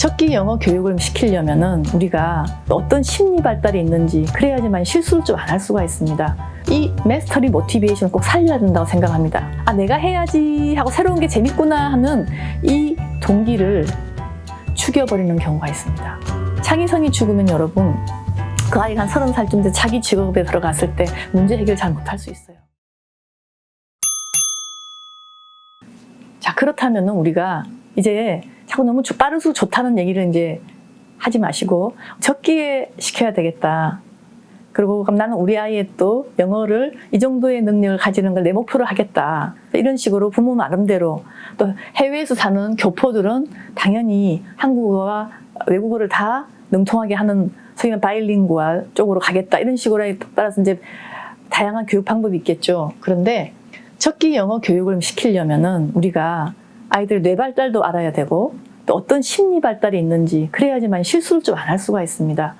첫기 영어 교육을 시키려면은 우리가 어떤 심리 발달이 있는지 그래야지만 실수를 좀 안 할 수가 있습니다. 이 메스터리 모티베이션을 꼭 살려야 된다고 생각합니다. 아, 내가 해야지 하고 새로운 게 재밌구나 하는 이 동기를 죽여버리는 경우가 있습니다. 창의성이 죽으면 여러분, 그 아이가 한 서른 살쯤 돼 자기 직업에 들어갔을 때 문제 해결 잘 못할 수 있어요. 자, 그렇다면 우리가 이제 자꾸 너무 좋- 빠르수 좋다는 얘기를 이제 하지 마시고 적기에 시켜야 되겠다. 그리고 그럼 나는 우리 아이의 또 영어를 이 정도의 능력을 가지는 걸 내 목표로 하겠다. 이런 식으로 부모 나름대로 또 해외에서 사는 교포들은 당연히 한국어와 외국어를 다 능통하게 하는 소위 말하는 바일링구얼 쪽으로 가겠다. 이런 식으로 따라서 이제 다양한 교육 방법이 있겠죠. 그런데 첫기 영어 교육을 시키려면은 우리가 아이들 뇌 발달도 알아야 되고 또 어떤 심리 발달이 있는지 그래야지만 실수를 좀 안 할 수가 있습니다.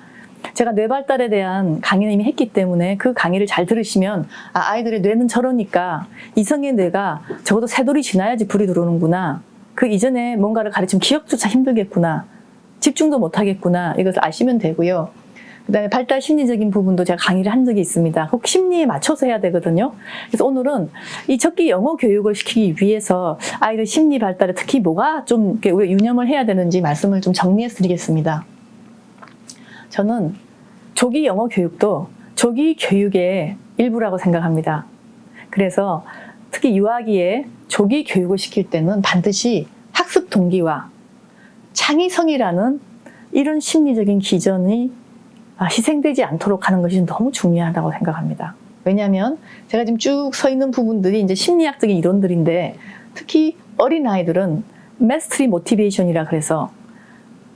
제가 뇌 발달에 대한 강의를 이미 했기 때문에 그 강의를 잘 들으시면 아, 아이들의 뇌는 저러니까 이성의 뇌가 적어도 세 돌이 지나야지 불이 들어오는구나. 그 이전에 뭔가를 가르치면 기억조차 힘들겠구나. 집중도 못하겠구나. 이것을 아시면 되고요. 그다음에 발달 심리적인 부분도 제가 강의를 한 적이 있습니다. 꼭 심리에 맞춰서 해야 되거든요. 그래서 오늘은 이 첫기 영어 교육을 시키기 위해서 아이들 심리 발달에 특히 뭐가 좀 우리가 유념을 해야 되는지 말씀을 좀 정리해 드리겠습니다. 저는 조기 영어 교육도 조기 교육의 일부라고 생각합니다. 그래서 특히 유아기에 조기 교육을 시킬 때는 반드시 학습 동기와 창의성이라는 이런 심리적인 기전이 아, 희생되지 않도록 하는 것이 너무 중요하다고 생각합니다. 왜냐하면 제가 지금 쭉 서 있는 부분들이 이제 심리학적인 이론들인데 특히 어린 아이들은 메스트리 모티베이션이라 그래서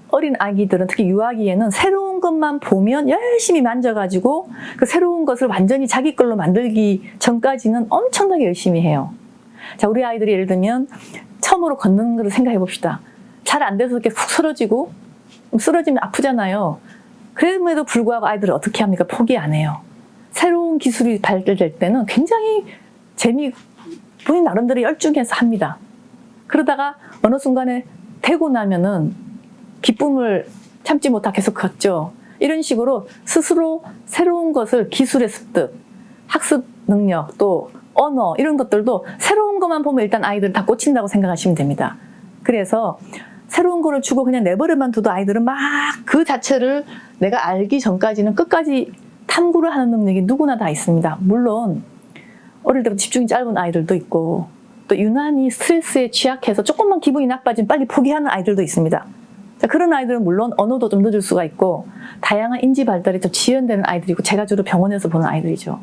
어린 아기들은 특히 유아기에는 새로운 것만 보면 열심히 만져가지고 그 새로운 것을 완전히 자기 걸로 만들기 전까지는 엄청나게 열심히 해요. 자, 우리 아이들이 예를 들면 처음으로 걷는 것을 생각해 봅시다. 잘 안 돼서 이렇게 훅 쓰러지고 쓰러지면 아프잖아요. 그럼에도 불구하고 아이들은 어떻게 합니까? 포기 안 해요. 새로운 기술이 발달될 때는 굉장히 재미, 본인 나름대로 열중해서 합니다. 그러다가 어느 순간에 되고 나면은 기쁨을 참지 못하 계속 걷죠. 이런 식으로 스스로 새로운 것을 기술의 습득, 학습 능력, 또 언어 이런 것들도 새로운 것만 보면 일단 아이들은 다 꽂힌다고 생각하시면 됩니다. 그래서 새로운 거를 주고 그냥 내버려만 둬도 아이들은 막 그 자체를 내가 알기 전까지는 끝까지 탐구를 하는 능력이 누구나 다 있습니다. 물론 어릴 때부터 집중이 짧은 아이들도 있고 또 유난히 스트레스에 취약해서 조금만 기분이 나빠지면 빨리 포기하는 아이들도 있습니다. 자, 그런 아이들은 물론 언어도 좀 늦을 수가 있고 다양한 인지 발달이 좀 지연되는 아이들이고 제가 주로 병원에서 보는 아이들이죠.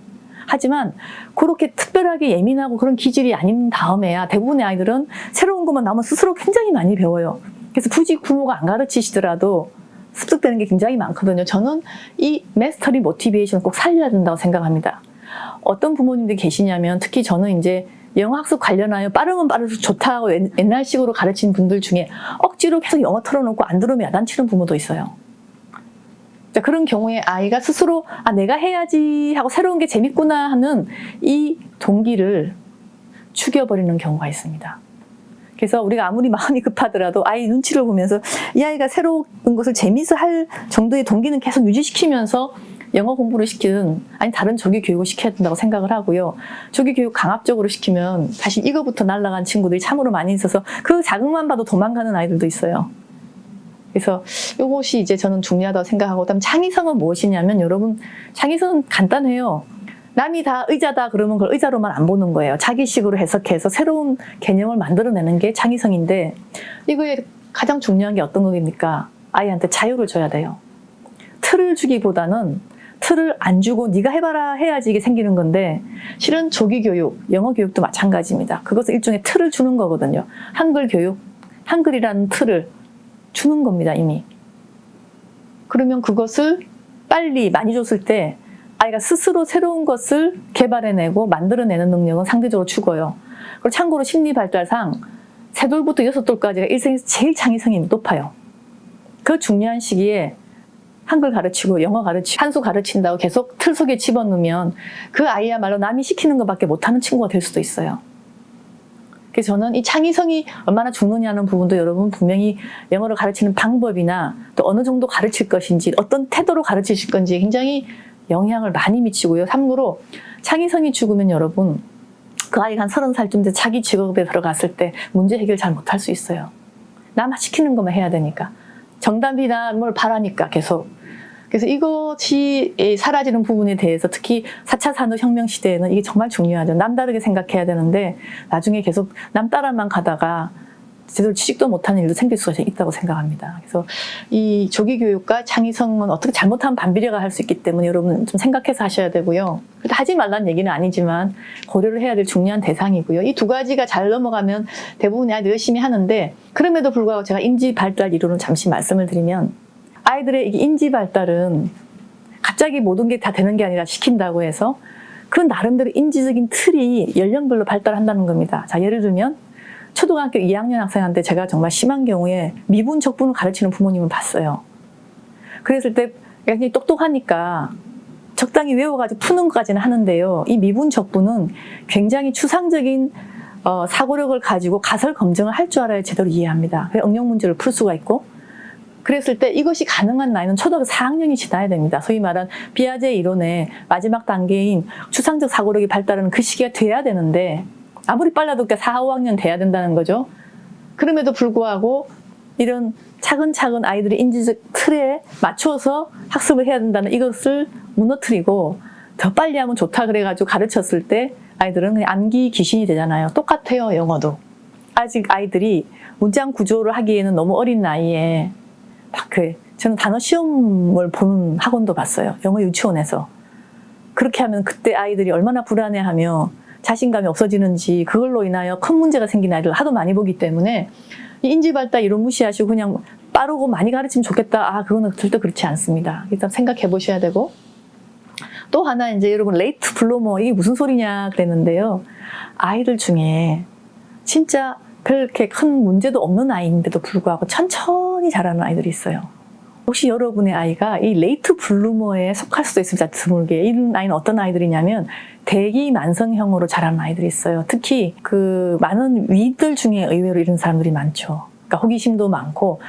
하지만 그렇게 특별하게 예민하고 그런 기질이 아닌 다음에야 대부분의 아이들은 새로운 것만 나오면 스스로 굉장히 많이 배워요. 그래서 굳이 부모가 안 가르치시더라도 습득되는 게 굉장히 많거든요. 저는 이 메스터리 모티베이션을 꼭 살려야 된다고 생각합니다. 어떤 부모님들이 계시냐면 특히 저는 이제 영어 학습 관련하여 빠르면 빠를수록 좋다고 옛- 옛날식으로 가르치는 분들 중에 억지로 계속 영어 틀어놓고 안 들으면 야단치는 부모도 있어요. 자, 그런 경우에 아이가 스스로 아 내가 해야지 하고 새로운 게 재밌구나 하는 이 동기를 죽여버리는 경우가 있습니다. 그래서 우리가 아무리 마음이 급하더라도 아이 눈치를 보면서 이 아이가 새로운 것을 재미있어 할 정도의 동기는 계속 유지시키면서 영어 공부를 시키든 아니 다른 조기 교육을 시켜야 된다고 생각을 하고요. 조기 교육 강압적으로 시키면 사실 이거부터 날라간 친구들이 참으로 많이 있어서 그 자극만 봐도 도망가는 아이들도 있어요. 그래서 이것이 이제 저는 중요하다고 생각하고 그다음 창의성은 무엇이냐면 여러분 창의성은 간단해요. 남이 다 의자다 그러면 그걸 의자로만 안 보는 거예요. 자기식으로 해석해서 새로운 개념을 만들어내는 게 창의성인데 이거에 가장 중요한 게 어떤 겁니까? 아이한테 자유를 줘야 돼요. 틀을 주기보다는 틀을 안 주고 네가 해봐라 해야지 이게 생기는 건데 실은 조기 교육, 영어 교육도 마찬가지입니다. 그것은 일종의 틀을 주는 거거든요. 한글 교육, 한글이라는 틀을 주는 겁니다, 이미. 그러면 그것을 빨리 많이 줬을 때 아이가 스스로 새로운 것을 개발해내고 만들어내는 능력은 상대적으로 죽어요. 그리고 참고로 심리 발달상 세 돌부터 여섯 돌까지가 일생에서 제일 창의성이 높아요. 그 중요한 시기에 한글 가르치고 영어 가르치고 한수 가르친다고 계속 틀 속에 집어넣으면 그 아이야말로 남이 시키는 것밖에 못하는 친구가 될 수도 있어요. 그래서 저는 이 창의성이 얼마나 죽느냐는 부분도 여러분 분명히 영어를 가르치는 방법이나 또 어느 정도 가르칠 것인지 어떤 태도로 가르치실 건지 굉장히 영향을 많이 미치고요. 참고로 창의성이 죽으면 여러분 그 아이가 한 서른 살쯤 돼 자기 직업에 들어갔을 때 문제 해결 잘 못할 수 있어요. 남 시키는 것만 해야 되니까. 정답이나 뭘 바라니까 계속. 그래서 이것이 이 사라지는 부분에 대해서 특히 4차 산업혁명 시대에는 이게 정말 중요하죠. 남다르게 생각해야 되는데 나중에 계속 남 따라만 가다가 제대로 취직도 못하는 일도 생길 수가 있다고 생각합니다. 그래서 이 조기 교육과 창의성은 어떻게 잘못하면 반비례가 할 수 있기 때문에 여러분 좀 생각해서 하셔야 되고요. 하지 말라는 얘기는 아니지만 고려를 해야 될 중요한 대상이고요. 이 두 가지가 잘 넘어가면 대부분의 아이들 열심히 하는데 그럼에도 불구하고 제가 인지 발달 이론을 잠시 말씀을 드리면 아이들의 이 인지 발달은 갑자기 모든 게 다 되는 게 아니라 시킨다고 해서 그 나름대로 인지적인 틀이 연령별로 발달한다는 겁니다. 자, 예를 들면 초등학교 2학년 학생한테 제가 정말 심한 경우에 미분 적분을 가르치는 부모님을 봤어요. 그랬을 때 굉장히 똑똑하니까 적당히 외워가지고 푸는 것까지는 하는데요. 이 미분 적분은 굉장히 추상적인 어, 사고력을 가지고 가설 검증을 할 줄 알아야 제대로 이해합니다. 그래서 응용 문제를 풀 수가 있고 그랬을 때 이것이 가능한 나이는 초등학교 4학년이 지나야 됩니다. 소위 말한 비아제 이론의 마지막 단계인 추상적 사고력이 발달하는 그 시기가 돼야 되는데 아무리 빨라도 4, 5학년 돼야 된다는 거죠. 그럼에도 불구하고 이런 차근차근 아이들의 인지적 틀에 맞춰서 학습을 해야 된다는 이것을 무너뜨리고 더 빨리 하면 좋다 그래가지고 가르쳤을 때 아이들은 그냥 암기 귀신이 되잖아요. 똑같아요, 영어도. 아직 아이들이 문장 구조를 하기에는 너무 어린 나이에 막 그, 저는 단어 시험을 보는 학원도 봤어요. 영어 유치원에서. 그렇게 하면 그때 아이들이 얼마나 불안해하며 자신감이 없어지는지 그걸로 인하여 큰 문제가 생긴 아이들 하도 많이 보기 때문에 이 인지발달 이론 무시하시고 그냥 빠르고 많이 가르치면 좋겠다. 아, 그거는 절대 그렇지 않습니다. 일단 생각해 보셔야 되고. 또 하나 이제 여러분 레이트 블루머 이게 무슨 소리냐 그랬는데요. 아이들 중에 진짜 그렇게 큰 문제도 없는 아이인데도 불구하고 천천히 자라는 아이들이 있어요. 혹시 여러분의 아이가 이 레이트 블루머에 속할 수도 있습니다. 드물게. 이런 아이는 어떤 아이들이냐면 대기 만성형으로 자라는 아이들이 있어요. 특히 그 많은 위들 중에 의외로 이런 사람들이 많죠. 그러니까 호기심도 많고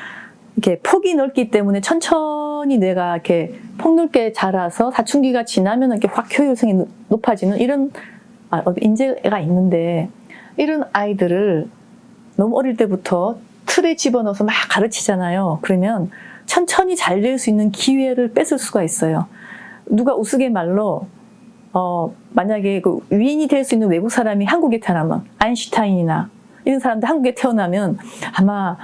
이렇게 폭이 넓기 때문에 천천히 내가 이렇게 폭넓게 자라서 사춘기가 지나면 이렇게 확 효율성이 높아지는 이런 아, 인재가 있는데 이런 아이들을 너무 어릴 때부터 틀에 집어넣어서 막 가르치잖아요. 그러면 천천히 잘 될 수 있는 기회를 뺏을 수가 있어요. 누가 우스갯말로 어, 만약에 그 위인이 될 수 있는 외국 사람이 한국에 태어나면 아인슈타인이나 이런 사람들 한국에 태어나면 아마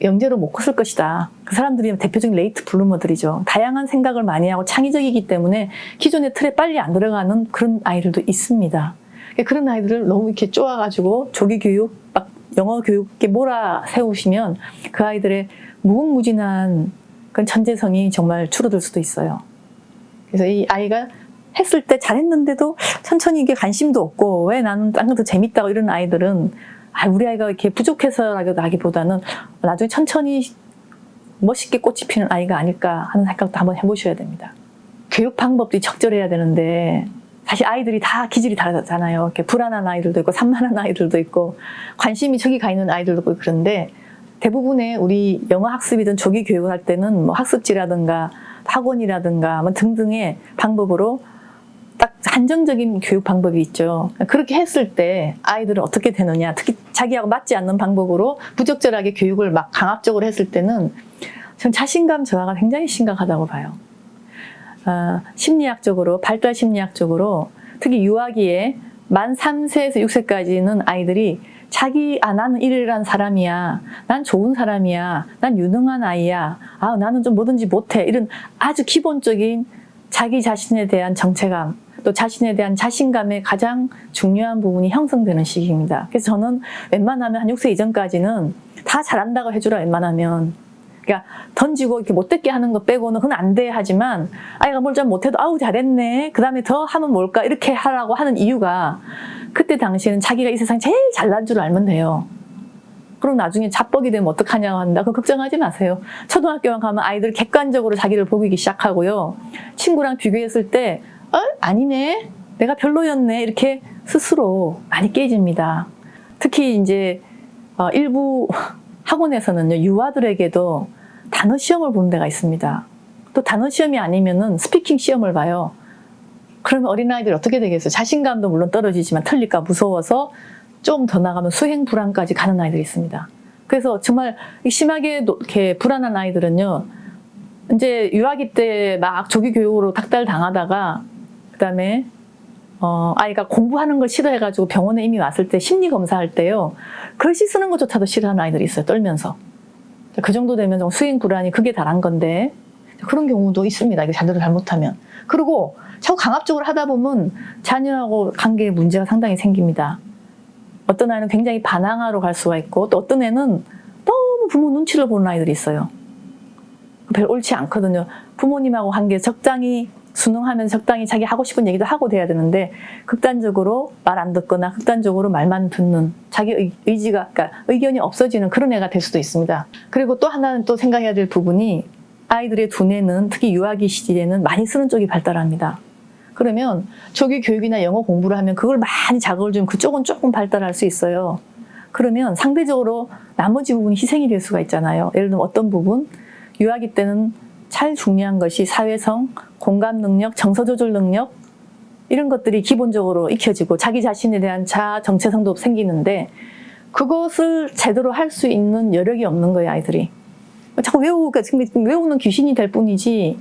영재로 못 컸을 것이다. 그 사람들이 대표적인 레이트 블루머들이죠. 다양한 생각을 많이 하고 창의적이기 때문에 기존의 틀에 빨리 안 들어가는 그런 아이들도 있습니다. 그런 아이들을 너무 이렇게 쪼아가지고 조기 교육, 막 영어 교육에 몰아 세우시면 그 아이들의 무궁무진한 그런 천재성이 정말 줄어들 수도 있어요. 그래서 이 아이가 했을 때 잘했는데도 천천히 이게 관심도 없고 왜 나는 딴 것도 재밌다고 이런 아이들은 아, 우리 아이가 이렇게 부족해서라기보다는 나중에 천천히 멋있게 꽃이 피는 아이가 아닐까 하는 생각도 한번 해보셔야 됩니다. 교육 방법도 적절해야 되는데 사실 아이들이 다 기질이 다르잖아요. 이렇게 불안한 아이들도 있고 산만한 아이들도 있고 관심이 저기 가 있는 아이들도 있고 그런데 대부분의 우리 영어 학습이든 조기 교육을 할 때는 뭐 학습지라든가 학원이라든가 뭐 등등의 방법으로 딱 한정적인 교육 방법이 있죠. 그렇게 했을 때 아이들은 어떻게 되느냐, 특히 자기하고 맞지 않는 방법으로 부적절하게 교육을 막 강압적으로 했을 때는 전 자신감 저하가 굉장히 심각하다고 봐요. 어, 심리학적으로, 발달 심리학적으로 특히 유아기에 만 3세에서 6세까지는 아이들이 자기, 아, 나는 이러이러한 사람이야. 난 좋은 사람이야. 난 유능한 아이야. 아, 나는 좀 뭐든지 못해. 이런 아주 기본적인 자기 자신에 대한 정체감, 또 자신에 대한 자신감의 가장 중요한 부분이 형성되는 시기입니다. 그래서 저는 웬만하면 한 6세 이전까지는 다 잘한다고 해주라, 웬만하면. 그러니까 던지고 이렇게 못됐게 하는 거 빼고는 그건 안 돼 하지만 아이가 뭘좀 못해도 아우 잘했네. 그 다음에 더 하면 뭘까? 이렇게 하라고 하는 이유가 그때 당시에는 자기가 이 세상 제일 잘난 줄 알면 돼요. 그럼 나중에 자뻑이 되면 어떡하냐고 한다. 그 걱정하지 마세요. 초등학교만 가면 아이들 객관적으로 자기를 보기 시작하고요. 친구랑 비교했을 때 어? 아니네. 내가 별로였네. 이렇게 스스로 많이 깨집니다. 특히 이제 어, 일부 학원에서는요 유아들에게도 단어 시험을 보는 데가 있습니다. 또 단어 시험이 아니면은 스피킹 시험을 봐요. 그러면 어린아이들이 어떻게 되겠어요? 자신감도 물론 떨어지지만 틀릴까 무서워서 좀 더 나가면 수행 불안까지 가는 아이들이 있습니다. 그래서 정말 심하게 노- 이렇게 불안한 아이들은요, 이제 유아기 때 막 조기 교육으로 닥달 당하다가 그 다음에 어, 아이가 공부하는 걸 싫어해가지고 병원에 이미 왔을 때 심리 검사할 때요, 글씨 쓰는 것조차도 싫어하는 아이들이 있어요, 떨면서. 그 정도 되면 좀 수행 불안이 그게 달한 건데 그런 경우도 있습니다. 이게 자녀를 잘못하면. 그리고 자꾸 강압적으로 하다 보면 자녀하고 관계에 문제가 상당히 생깁니다. 어떤 아이는 굉장히 반항하러 갈 수가 있고 또 어떤 애는 너무 부모 눈치를 보는 아이들이 있어요. 별 옳지 않거든요. 부모님하고 관계 적당히 순응하면 적당히 자기 하고 싶은 얘기도 하고 돼야 되는데 극단적으로 말 안 듣거나 극단적으로 말만 듣는 자기 의, 의지가 그러니까 의견이 없어지는 그런 애가 될 수도 있습니다. 그리고 또 하나는 또 생각해야 될 부분이 아이들의 두뇌는 특히 유아기 시절에는 많이 쓰는 쪽이 발달합니다. 그러면 조기 교육이나 영어 공부를 하면 그걸 많이 자극을 주면 그쪽은 조금 발달할 수 있어요. 그러면 상대적으로 나머지 부분이 희생이 될 수가 있잖아요. 예를 들면 어떤 부분 유아기 때는 제일 중요한 것이 사회성, 공감 능력, 정서 조절 능력 이런 것들이 기본적으로 익혀지고 자기 자신에 대한 자아 정체성도 생기는데 그것을 제대로 할 수 있는 여력이 없는 거예요, 아이들이. 자꾸 외우니까 지금 외우는 귀신이 될 뿐이지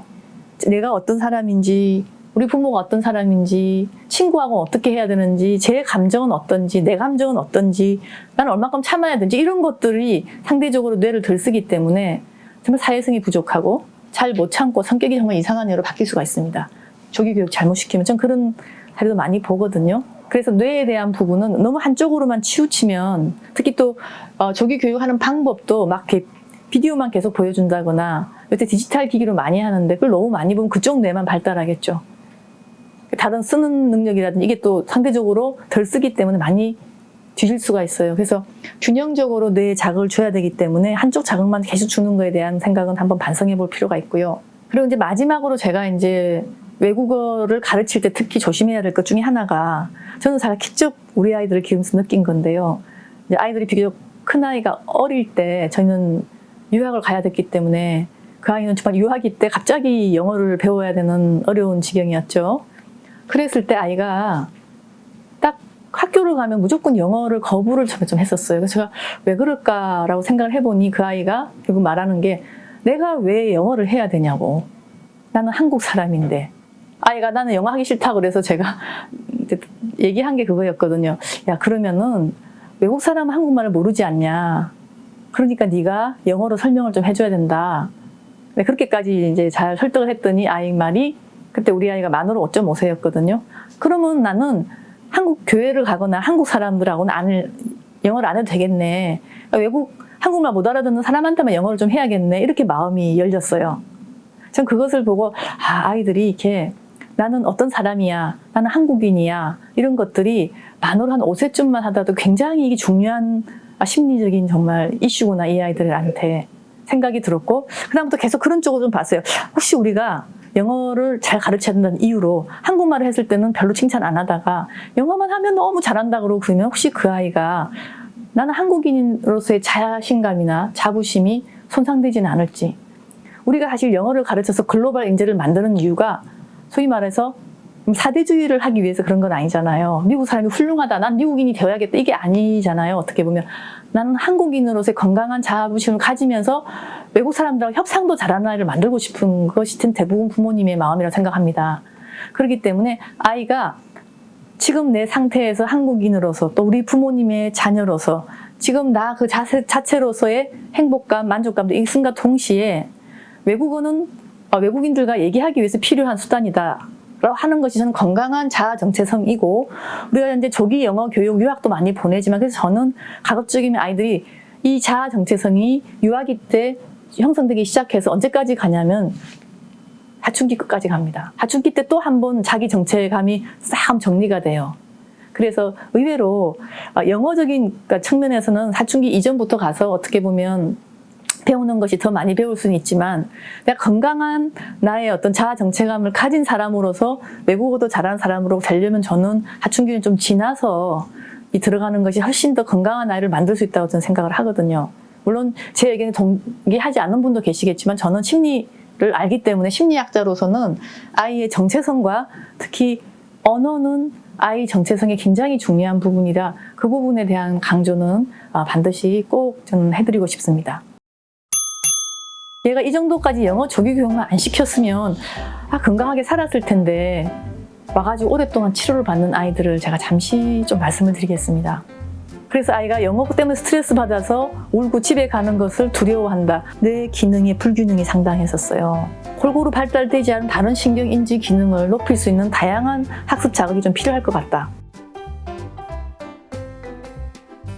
내가 어떤 사람인지 우리 부모가 어떤 사람인지 친구하고 어떻게 해야 되는지 제 감정은 어떤지 내 감정은 어떤지 나는 얼마큼 참아야 되는지 이런 것들이 상대적으로 뇌를 덜 쓰기 때문에 정말 사회성이 부족하고 잘 못 참고 성격이 정말 이상한 애로 바뀔 수가 있습니다. 조기 교육 잘못 시키면 전 그런 사례도 많이 보거든요. 그래서 뇌에 대한 부분은 너무 한쪽으로만 치우치면 특히 또 어, 조기 교육하는 방법도 막 비디오만 계속 보여준다거나 요새 디지털 기기로 많이 하는데 그걸 너무 많이 보면 그쪽 뇌만 발달하겠죠. 다른 쓰는 능력이라든지 이게 또 상대적으로 덜 쓰기 때문에 많이 뒤질 수가 있어요. 그래서 균형적으로 뇌에 자극을 줘야 되기 때문에 한쪽 자극만 계속 주는 거에 대한 생각은 한번 반성해 볼 필요가 있고요. 그리고 이제 마지막으로 제가 이제 외국어를 가르칠 때 특히 조심해야 될 것 중에 하나가 저는 사실 직접 우리 아이들을 기르면서 느낀 건데요. 이제 아이들이 비교적 큰 아이가 어릴 때 저희는 유학을 가야 됐기 때문에 그 아이는 정말 유학이 때 갑자기 영어를 배워야 되는 어려운 지경이었죠. 그랬을 때 아이가 딱 학교를 가면 무조건 영어를 거부를 좀- 좀 했었어요. 그래서 제가 왜 그럴까라고 생각을 해보니 그 아이가 결국 말하는 게 내가 왜 영어를 해야 되냐고. 나는 한국 사람인데. 아이가 나는 영어 하기 싫다 그래서 제가 얘기한 게 그거였거든요. 야 그러면은 외국 사람은 한국말을 모르지 않냐. 그러니까 네가 영어로 설명을 좀 해줘야 된다. 네, 그렇게까지 이제 잘 설득을 했더니 아이 말이 그때 우리 아이가 만으로 5.5세였거든요. 그러면 나는 한국 교회를 가거나 한국 사람들하고는 안, 영어를 안 해도 되겠네. 그러니까 외국 한국말 못 알아듣는 사람한테만 영어를 좀 해야겠네. 이렇게 마음이 열렸어요. 전 그것을 보고 아, 아이들이 이렇게 나는 어떤 사람이야, 나는 한국인이야 이런 것들이 만으로 한 5세쯤만 하다도 굉장히 이게 중요한 아, 심리적인 정말 이슈구나 이 아이들한테 생각이 들었고 그다음부터 계속 그런 쪽으로 좀 봤어요. 혹시 우리가 영어를 잘 가르쳐야 된다는 이유로 한국말을 했을 때는 별로 칭찬 안 하다가 영어만 하면 너무 잘한다 그러고 그러면 혹시 그 아이가 나는 한국인으로서의 자신감이나 자부심이 손상되지는 않을지 우리가 사실 영어를 가르쳐서 글로벌 인재를 만드는 이유가 소위 말해서 사대주의를 하기 위해서 그런 건 아니잖아요. 미국 사람이 훌륭하다. 난 미국인이 되어야겠다. 이게 아니잖아요. 어떻게 보면. 나는 한국인으로서의 건강한 자부심을 가지면서 외국 사람들하고 협상도 잘하는 아이를 만들고 싶은 것이 대부분 부모님의 마음이라고 생각합니다. 그렇기 때문에 아이가 지금 내 상태에서 한국인으로서 또 우리 부모님의 자녀로서 지금 나 그 자체로서의 행복감, 만족감도 있음과 동시에 외국어는 어, 외국인들과 얘기하기 위해서 필요한 수단이다. 라고 하는 것이 저는 건강한 자아 정체성이고 우리가 이제 조기 영어 교육 유학도 많이 보내지만 그래서 저는 가급적이면 아이들이 이 자아 정체성이 유아기 때 형성되기 시작해서 언제까지 가냐면 사춘기 끝까지 갑니다. 사춘기 때 또 한 번 자기 정체감이 싹 정리가 돼요. 그래서 의외로 어, 영어적인 그러니까 측면에서는 사춘기 이전부터 가서 어떻게 보면 배우는 것이 더 많이 배울 수는 있지만 내가 건강한 나의 어떤 자아 정체감을 가진 사람으로서 외국어도 잘하는 사람으로 되려면 저는 사춘기는 좀 지나서 들어가는 것이 훨씬 더 건강한 아이를 만들 수 있다고 저는 생각을 하거든요. 물론 제 의견에 동의하지 않는 분도 계시겠지만 저는 심리를 알기 때문에 심리학자로서는 아이의 정체성과 특히 언어는 아이 정체성에 굉장히 중요한 부분이라 그 부분에 대한 강조는 아, 반드시 꼭 저는 해드리고 싶습니다. 얘가 이 정도까지 영어 조기 교육만 안 시켰으면 아, 건강하게 살았을 텐데 와가지고 오랫동안 치료를 받는 아이들을 제가 잠시 좀 말씀을 드리겠습니다. 그래서 아이가 영어 때문에 스트레스 받아서 울고 집에 가는 것을 두려워한다. 뇌 기능의 불균형이 상당했었어요. 골고루 발달되지 않은 다른 신경 인지 기능을 높일 수 있는 다양한 학습 자극이 좀 필요할 것 같다.